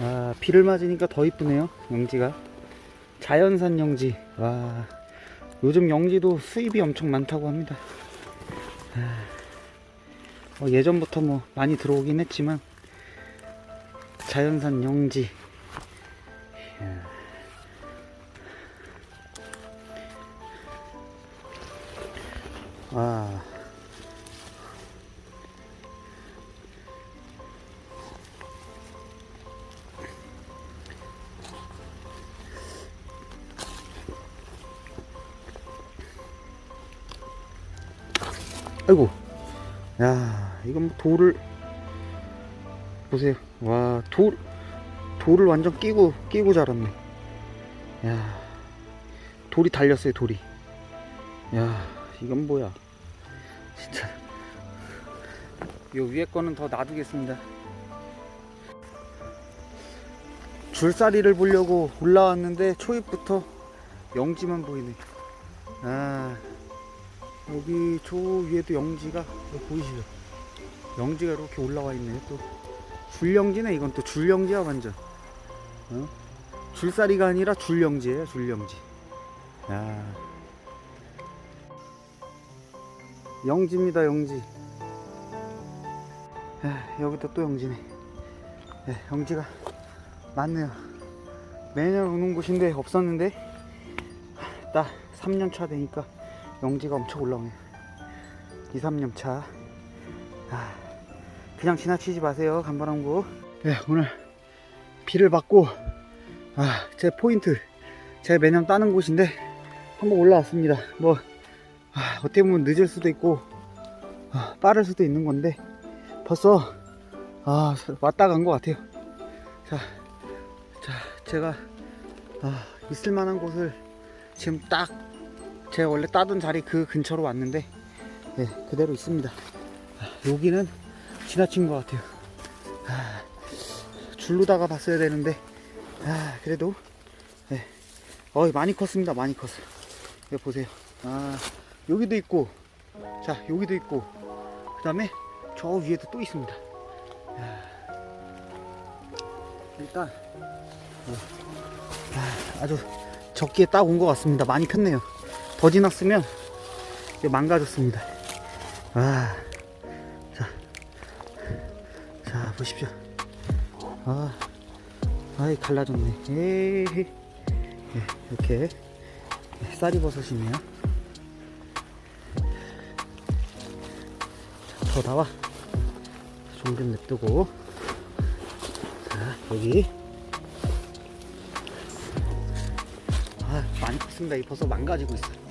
아, 비를 맞으니까 더 이쁘네요. 영지가. 자연산 영지. 와. 요즘 영지도 수입이 엄청 많다고 합니다. 아, 어, 예전부터 뭐 많이 들어오긴 했지만 자연산 영지. 이야. 와. 아이고. 야, 이건 뭐 돌을 보세요. 와, 돌 돌을 완전 끼고 끼고 자랐네. 야. 돌이 달렸어요, 돌이. 야, 이건 뭐야? 진짜. 요 위에 거는 더 놔두겠습니다. 줄사리를 보려고 올라왔는데 초입부터 영지만 보이네. 아, 여기 저 위에도 영지가 여기 보이시죠? 영지가 이렇게 올라와 있네. 또 줄영지네. 이건 또 줄영지야 완전. 어? 줄사리가 아니라 줄영지예요. 줄영지. 야. 영지입니다. 영지. 아, 여기도 또 영지네. 네, 영지가 많네요. 매년 오는 곳인데 없었는데 딱 3년 차 되니까 영지가 엄청 올라오네. 2, 3년 차. 아, 그냥 지나치지 마세요. 간바람고. 네, 오늘 비를 받고 아, 제 포인트 제가 매년 따는 곳인데 한번 올라왔습니다. 뭐 아, 어떻게 보면 늦을 수도 있고 아, 빠를 수도 있는 건데 벌써 아, 왔다 간 것 같아요. 자, 자, 제가 아, 있을 만한 곳을 지금 딱 제가 원래 따던 자리 그 근처로 왔는데 네, 그대로 있습니다. 아, 여기는 지나친 것 같아요. 아, 줄로다가 봤어야 되는데 아, 그래도 네. 어, 많이 컸습니다. 많이 컸어. 여기 보세요. 아, 여기도 있고 자, 여기도 있고 그 다음에 저 위에도 또 있습니다. 야, 일단 어, 아, 아주 적기에 딱 온 것 같습니다. 많이 폈네요. 더 지났으면 이게 망가졌습니다. 아, 자, 자 보십시오. 아, 아이 갈라졌네. 에이, 예, 이렇게 쌀이 버섯이네요. 자, 더 나와. 좀 좀 냅두고. 자, 여기. 아, 많이 컸습니다. 이 버섯 망가지고 있어. 아, 자,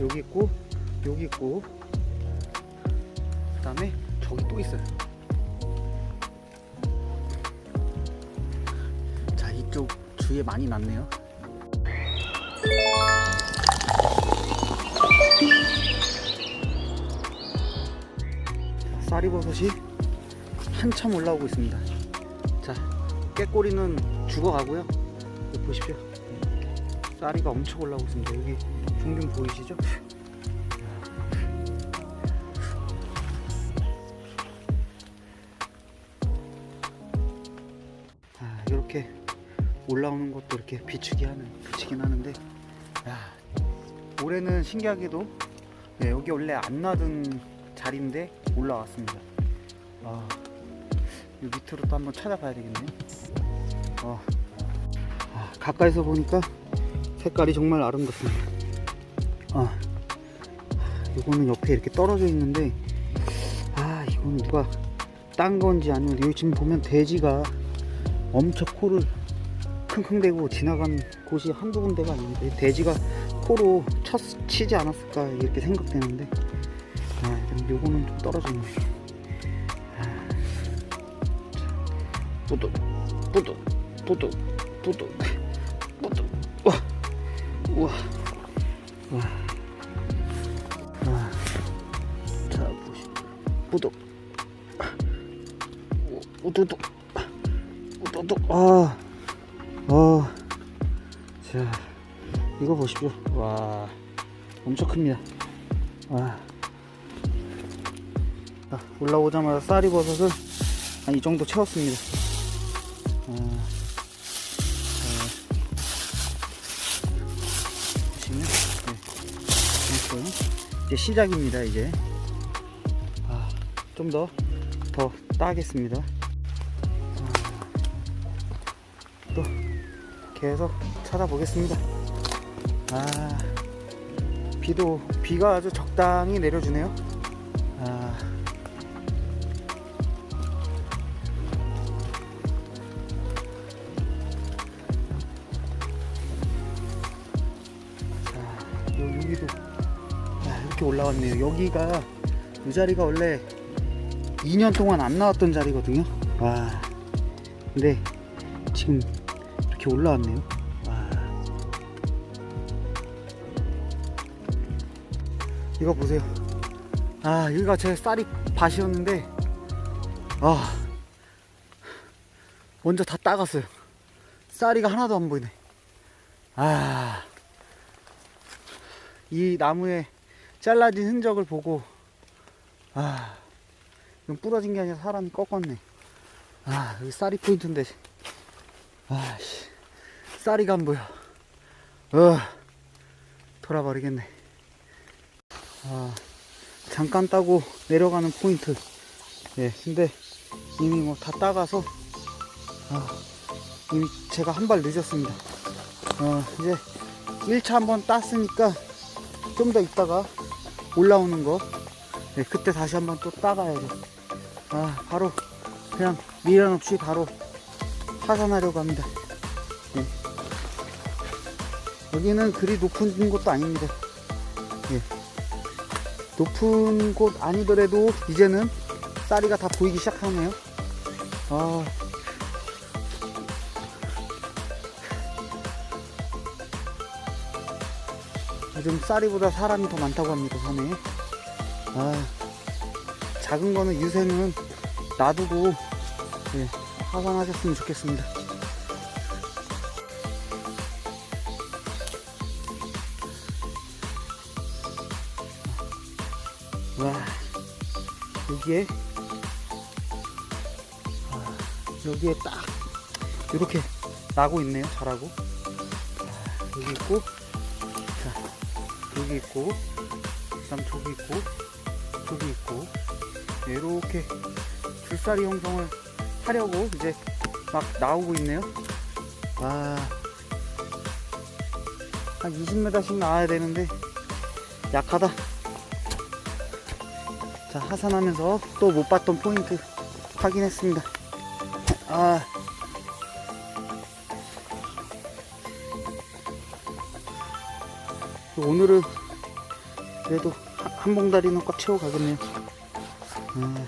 여기 있고, 여기 있고, 그 다음에 저기 또 있어요. 자, 이쪽 주위에 많이 났네요. 자, 쌀이버섯이 한참 올라오고 있습니다. 자, 깨꼬리는 죽어가고요. 보십시오. 쌀이가 엄청 올라오고 있습니다. 여기 종종 보이시죠? 아, 이렇게 올라오는 것도 이렇게 비추기 하는, 비추긴 하는데, 야, 올해는 신기하게도 네, 여기 원래 안 나던 자리인데 올라왔습니다. 아, 이 밑으로 또 한번 찾아봐야 되겠네요. 어, 아, 가까이서 보니까 색깔이 정말 아름답습니다. 아, 이거는 옆에 이렇게 떨어져 있는데, 아, 이건 누가 딴 건지 아니면 여기 지금 보면 돼지가 엄청 코를 킁킁대고 지나간 곳이 한두 군데가 아닌데 돼지가 코로 쳤, 치지 않았을까 이렇게 생각되는데 아, 요거는 좀 떨어졌네. 아, 자, 뿌듯, 뿌듯, 뿌듯, 뿌듯, 뿌듯, 와, 우와, 와, 와, 뿌듯, 우두둑, 우두둑, 아, 아, 자. 이거 보십시오. 와, 엄청 큽니다. 와. 자, 올라오자마자 쌀이 버섯을 한 이 정도 채웠습니다. 어, 어, 보시면 네, 이제 시작입니다 이제 아, 좀 더 더 따겠습니다. 아, 또 계속 찾아보겠습니다. 아 비도 비가 아주 적당히 내려주네요. 아. 여기도 야, 이렇게 올라왔네요. 여기가 이 자리가 원래 2년 동안 안 나왔던 자리거든요. 와, 근데 지금 이렇게 올라왔네요. 와, 이거 보세요. 아, 여기가 제 쌀이 밭이었는데, 아, 먼저 다 따갔어요. 쌀이가 하나도 안 보이네. 아. 이 나무에 잘라진 흔적을 보고 아 이건 부러진 게 아니라 사람이 꺾었네. 아 여기 쌀이 포인트인데. 아씨. 쌀이가 안 보여. 어 돌아버리겠네. 아 잠깐 따고 내려가는 포인트. 예 근데 이미 뭐 다 따가서 아 이미 제가 한 발 늦었습니다. 어 이제 1차 한번 땄으니까 좀 더 있다가 올라오는 거 네, 그때 다시 한번 또 따가야죠 아 바로 그냥 미련 없이 바로 하산하려고 합니다 네. 여기는 그리 높은 곳도 아닙니다 예. 높은 곳 아니더라도 이제는 쌀이가 다 보이기 시작하네요 아 요즘 쌀이보다 사람이 더 많다고 합니다, 산에. 아, 작은 거는 유생은 놔두고, 예, 하산하셨으면 좋겠습니다. 와, 여기에, 아, 여기에 딱, 이렇게 나고 있네요, 잘하고. 아, 여기 있고, 자, 여기 있고, 그 다음 저기 있고, 저기 있고, 이렇게 줄사리 형성을 하려고 이제 막 나오고 있네요. 와, 한 20m씩 나와야 되는데, 약하다. 자, 하산하면서 또 못 봤던 포인트 확인했습니다. 아, 오늘은 그래도 한- 한 봉다리는 꽉 채워 가겠네요. 음.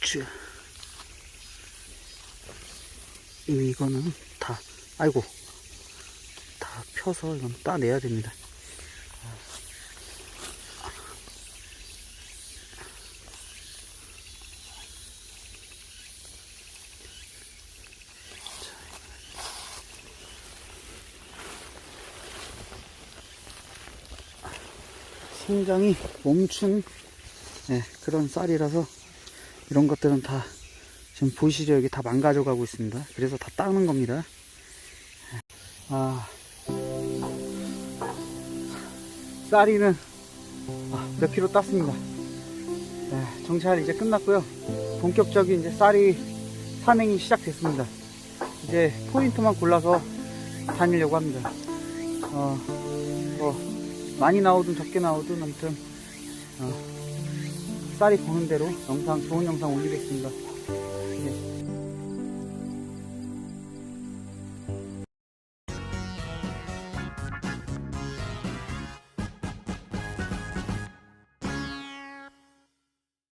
쭈. 이거는 다 아이고 다 펴서 이건 따내야 됩니다. 심장이 멈춘 네, 그런 쌀이라서 이런 것들은 다 지금 보이시죠? 여기 다 망가져 가고 있습니다. 그래서 다 닦는 겁니다. 아, 쌀이는 아, 몇 킬로 땄습니다. 네, 정찰 이제 끝났고요. 본격적인 이제 쌀이 산행이 시작됐습니다. 이제 포인트만 골라서 다니려고 합니다. 어, 뭐 많이 나오든 적게 나오든 아무튼 어, 쌀이 보는 대로 영상 좋은 영상 올리겠습니다. 예.